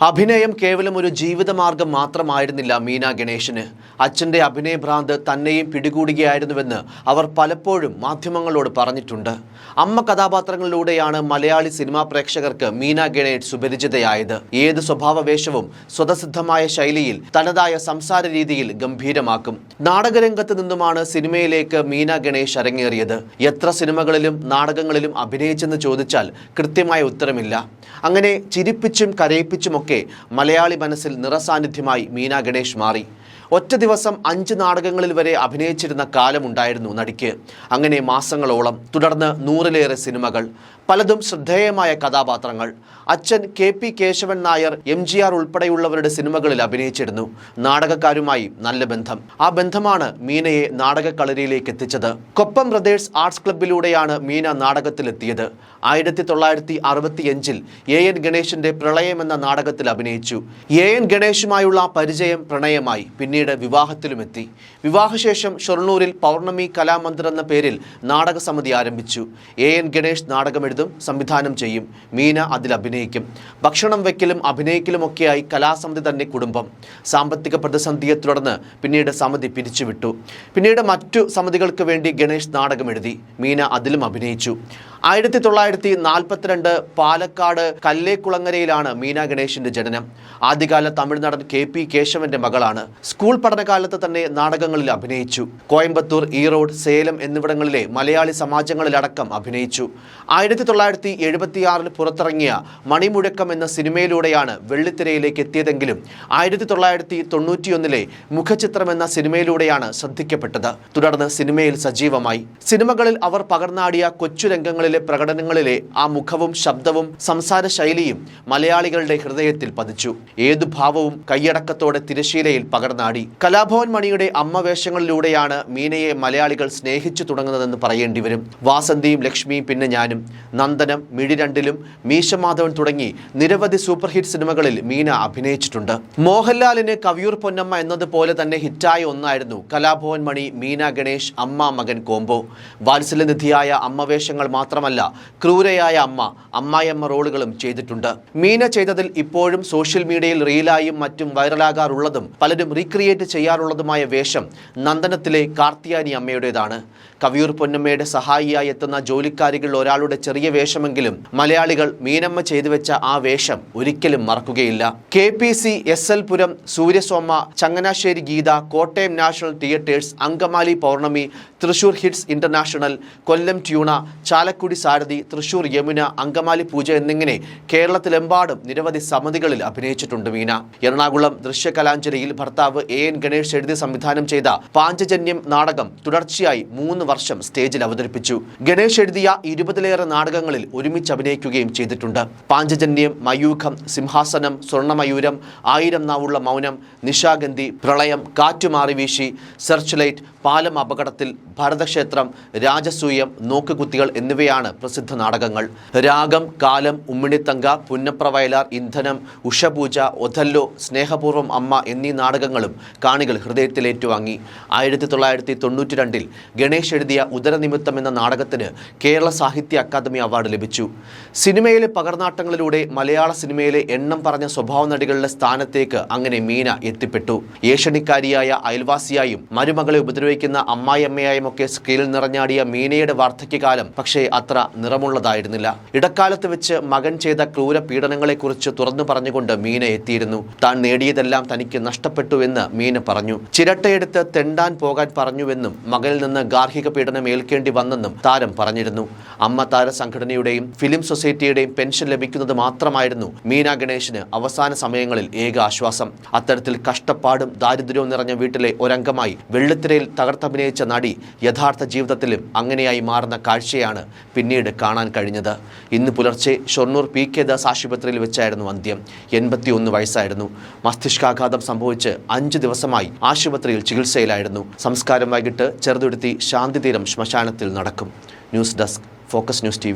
അഭിനയം കേവലം ഒരു ജീവിതമാർഗം മാത്രമായിരുന്നില്ല മീന ഗണേശന്. അച്ഛന്റെ അഭിനയഭ്രാന്ത് തന്നെയും പിടികൂടുകയായിരുന്നുവെന്ന് അവർ പലപ്പോഴും മാധ്യമങ്ങളോട് പറഞ്ഞിട്ടുണ്ട്. അമ്മ കഥാപാത്രങ്ങളിലൂടെയാണ് മലയാളി സിനിമാ പ്രേക്ഷകർക്ക് മീന ഗണേഷ് സുപരിചിതയായത്. ഏത് സ്വഭാവവേഷവും സ്വതസിദ്ധമായ ശൈലിയിൽ തനതായ സംസാര രീതിയിൽ ഗംഭീരമാക്കും. നാടകരംഗത്ത് നിന്നുമാണ് സിനിമയിലേക്ക് മീന ഗണേഷ് അരങ്ങേറിയത്. എത്ര സിനിമകളിലും നാടകങ്ങളിലും അഭിനയിച്ചെന്ന് ചോദിച്ചാൽ കൃത്യമായ ഉത്തരമില്ല. അങ്ങനെ ചിരിപ്പിച്ചും കരയിപ്പിച്ചുമൊക്കെ മലയാളി മനസ്സിൽ നിറസാന്നിധ്യമായി മീന ഗണേഷ് മാറി. ഒറ്റ ദിവസം അഞ്ച് നാടകങ്ങളിൽ വരെ അഭിനയിച്ചിരുന്ന കാലമുണ്ടായിരുന്നു നടിക്ക്. അങ്ങനെ മാസങ്ങളോളം തുടർന്ന് നൂറിലേറെ സിനിമകൾ പലതും ശ്രദ്ധേയമായ കഥാപാത്രങ്ങൾ. അച്ഛൻ K P Keshavan Nair M G R ഉൾപ്പെടെയുള്ളവരുടെ സിനിമകളിൽ അഭിനയിച്ചിരുന്നു. നാടകക്കാരുമായി നല്ല ബന്ധം. ആ ബന്ധമാണ് മീനയെ നാടകക്കളരിയിലേക്ക് എത്തിച്ചത്. കൊപ്പം ബ്രദേഴ്സ് ആർട്സ് ക്ലബിലൂടെയാണ് മീന നാടകത്തിലെത്തിയത്. ആയിരത്തി തൊള്ളായിരത്തി അറുപത്തിയഞ്ചിൽ എ എൻ ഗണേശിന്റെ പ്രളയം എന്ന നാടകത്തിൽ അഭിനയിച്ചു. എ എൻ ഗണേശുമായുള്ള പരിചയം പ്രണയമായി. പിന്നീട് വിവാഹത്തിലുമെത്തി. വിവാഹശേഷം ഷൊർണൂരിൽ പൗർണമി കലാമന്ദിർ എന്ന പേരിൽ നാടക സമിതി ആരംഭിച്ചു. എ എൻ ഗണേഷ് നാടകമെഴുതും സംവിധാനം ചെയ്യും. മീന അതിൽ അഭിനയിക്കും. ഭക്ഷണം വയ്ക്കലും അഭിനയിക്കലുമൊക്കെയായി കലാസമിതി തന്നെ കുടുംബം. സാമ്പത്തിക പ്രതിസന്ധിയെ തുടർന്ന് പിന്നീട് സമിതി പിരിച്ചുവിട്ടു. പിന്നീട് മറ്റു സമിതികൾക്ക് വേണ്ടി ഗണേഷ് നാടകമെഴുതി. മീന അതിലും അഭിനയിച്ചു. ആയിരത്തി തൊള്ളായിരത്തി നാൽപ്പത്തിരണ്ട് പാലക്കാട് കല്ലേക്കുളങ്ങരയിലാണ് മീനാ ഗണേഷിന്റെ ജനനം. ആദ്യകാല തമിഴ് നടൻ കെ പി കേശവന്റെ മകളാണ്. സ്കൂൾ പഠനകാലത്ത് തന്നെ നാടകങ്ങളിൽ അഭിനയിച്ചു. കോയമ്പത്തൂർ ഈറോഡ് സേലം എന്നിവിടങ്ങളിലെ മലയാളി സമാജങ്ങളിലടക്കം അഭിനയിച്ചു. ആയിരത്തി തൊള്ളായിരത്തി എഴുപത്തിയാറിൽ പുറത്തിറങ്ങിയ മണിമുഴക്കം എന്ന സിനിമയിലൂടെയാണ് വെള്ളിത്തിരയിലേക്ക് എത്തിയതെങ്കിലും ആയിരത്തി തൊള്ളായിരത്തി തൊണ്ണൂറ്റിയൊന്നിലെ മുഖചിത്രം എന്ന സിനിമയിലൂടെയാണ് ശ്രദ്ധിക്കപ്പെട്ടത്. തുടർന്ന് സിനിമയിൽ സജീവമായി. സിനിമകളിൽ അവർ പകർന്നാടിയ കൊച്ചു രംഗങ്ങളിലെ പ്രകടനങ്ങളിലെ ആ മുഖവും ശബ്ദവും സംസാര ശൈലിയും മലയാളികളുടെ ഹൃദയത്തിൽ പതിച്ചു. ഏതു ഭാവവും കൈയടക്കത്തോടെ തിരശീലയിൽ പകർന്നാടി. കലാഭവൻ മണിയുടെ അമ്മ വേഷങ്ങളിലൂടെയാണ് മീനയെ മലയാളികൾ സ്നേഹിച്ചു തുടങ്ങുന്നതെന്ന് പറയേണ്ടി വരും. വാസന്തിയും ലക്ഷ്മിയും പിന്നെ ഞാനും. നന്ദനം മിഴി രണ്ടിലും മീശമാധവൻ തുടങ്ങി നിരവധി സൂപ്പർ ഹിറ്റ് സിനിമകളിൽ മീന അഭിനയിച്ചിട്ടുണ്ട്. മോഹൻലാലിന് കവിയൂർ പൊന്നമ്മ എന്നതുപോലെ തന്നെ ഹിറ്റായ ഒന്നായിരുന്നു കലാഭവൻ മണി മീന ഗണേഷ് അമ്മ മകൻ കോംബോ. വാത്സല്യനിധിയായ അമ്മ വേഷങ്ങൾ മാത്രമല്ല ക്രൂരയായ അമ്മ അമ്മായിയമ്മ റോളുകളും ചെയ്തിട്ടുണ്ട്. മീന ചെയ്തതിൽ ഇപ്പോഴും സോഷ്യൽ മീഡിയയിൽ റീലായും മറ്റും വൈറലാകാറുള്ളതും പലരും റീക്രിയേറ്റ് ചെയ്യാറുള്ളതുമായ വേഷം നന്ദനത്തിലെ കാർത്തിയാനി അമ്മയുടേതാണ്. കവിയൂർ പൊന്നമ്മയുടെ സഹായിയായി എത്തുന്ന ജോലിക്കാരികളിൽ ഒരാളുടെ ചെറിയ വേഷമെങ്കിലും മലയാളികൾ മീനമ്മ ചെയ്തു വെച്ച ആ വേഷം ഒരിക്കലും മറക്കുകയില്ല. K P C S L Puram Suryasoma Changanassery Geetha Kottayam national theatres Angamaly Pournami Thrissur hits international Kollam tuna Chalakudy Sarathi Thrissur Yamuna Angamaly Pooja എന്നിങ്ങനെ കേരളത്തിലെമ്പാടും നിരവധി സമിതികളിൽ അഭിനയിച്ചിട്ടുണ്ട് മീന. എറണാകുളം ദൃശ്യകലാഞ്ജലിയിൽ ഭർത്താവ് എ എൻ ഗണേഷ് എഴുതി സംവിധാനം ചെയ്ത പാഞ്ചജന്യം നാടകം തുടർച്ചയായി മൂന്ന് വർഷം സ്റ്റേജിൽ അവതരിപ്പിച്ചു. ഗണേഷ് എഴുതിയ ഇരുപതിലേറെ നാടകങ്ങളിൽ ഒരുമിച്ച് അഭിനയിക്കുകയും ചെയ്തിട്ടുണ്ട്. പാഞ്ചജന്യം മയൂഖം സിംഹാസനം സ്വർണമയൂരം ആയിരം നാവുള്ള മൗനം നിശാഗന്ധി പ്രളയം കാറ്റുമാറി വീശി സെർച്ച് ലൈറ്റ് പാലം അപകടത്തിൽ ഭരതക്ഷേത്രം രാജസൂയം നോക്കുകുത്തികൾ എന്നിവയാണ് പ്രസിദ്ധ നാടകങ്ങൾ. രാഗം കാലം ഉമ്മിണിത്തങ്ക പുന്നപ്രവയലാർ ഇന്ധനം ഉഷപൂജ ഒഥല്ലോ സ്നേഹപൂർവം അമ്മ എന്നീ നാടകങ്ങളും കാണികൾ ഹൃദയത്തിലേറ്റുവാങ്ങി. ആയിരത്തി തൊള്ളായിരത്തി തൊണ്ണൂറ്റി രണ്ടിൽ ഗണേഷ് എഴുതിയ ഉദരനിമിത്തം എന്ന നാടകത്തിന് കേരള സാഹിത്യ അക്കാദമി അവാർഡ് ലഭിച്ചു. സിനിമയിലെ പകർനാട്ടങ്ങളിലൂടെ മലയാള സിനിമയിലെ എണ്ണം പറഞ്ഞ സ്വഭാവ നടികളുടെ സ്ഥാനത്തേക്ക് അങ്ങനെ മീന എത്തിപ്പെട്ടു. ഏഷണിക്കാരിയായ അയൽവാസിയായും മരുമകളെ ഉപദ്രവിക്കുന്ന അമ്മായിയമ്മയായും ഒക്കെ സ്ക്രീനിൽ നിറഞ്ഞാടിയ മീനയുടെ വാർദ്ധക്യകാലം പക്ഷേ അത്ര നിറമുള്ളതായിരുന്നില്ല. ഇടക്കാലത്ത് വെച്ച് മകൻ ചെയ്ത ക്രൂര പീഡനങ്ങളെക്കുറിച്ച് തുറന്നു പറഞ്ഞുകൊണ്ട് മീന എത്തിയിരുന്നു. താൻ നേടിയതെല്ലാം തനിക്ക് നഷ്ടപ്പെട്ടു എന്ന് മീന പറഞ്ഞു. ചിരട്ടയെടുത്ത് തെണ്ടാൻ പോകാൻ പറഞ്ഞുവെന്നും മകനിൽ നിന്ന് ഗാർഹിക പീഡനം ഏൽക്കേണ്ടി വന്നെന്നും താരം പറഞ്ഞിരുന്നു. അമ്മ താര സംഘടനയുടെയും ഫിലിം സൊസൈറ്റിയുടെയും പെൻഷൻ ലഭിക്കുന്നത് മാത്രമായിരുന്നു മീന ഗണേശിന് അവസാന സമയങ്ങളിൽ ഏക ആശ്വാസം. അത്തരത്തിൽ കഷ്ടപ്പാടും ദാരിദ്ര്യവും നിറഞ്ഞ വീട്ടിലെ ഒരംഗമായി വെള്ളിത്തിരയിൽ തകർത്തഭിനയിച്ച നടി യഥാർത്ഥ ജീവിതത്തിലും അങ്ങനെയായി മാറുന്ന കാഴ്ചയാണ് പിന്നീട് കാണാൻ കഴിഞ്ഞത്. ഇന്ന് പുലർച്ചെ ഷൊർണൂർ പി കെ ദാസ് ആശുപത്രിയിൽ വെച്ചായിരുന്നു അന്ത്യം. എൺപത്തിയൊന്ന് വയസ്സായിരുന്നു. മസ്തിഷ്കാഘാതം സംഭവിച്ച് അഞ്ച് ദിവസമായി ആശുപത്രിയിൽ ചികിത്സയിലായിരുന്നു. സംസ്കാരം വൈകിട്ട് ചെറുതുരുത്തി ശാന്തിതീരം ശ്മശാനത്തിൽ നടക്കും. News desk focus news T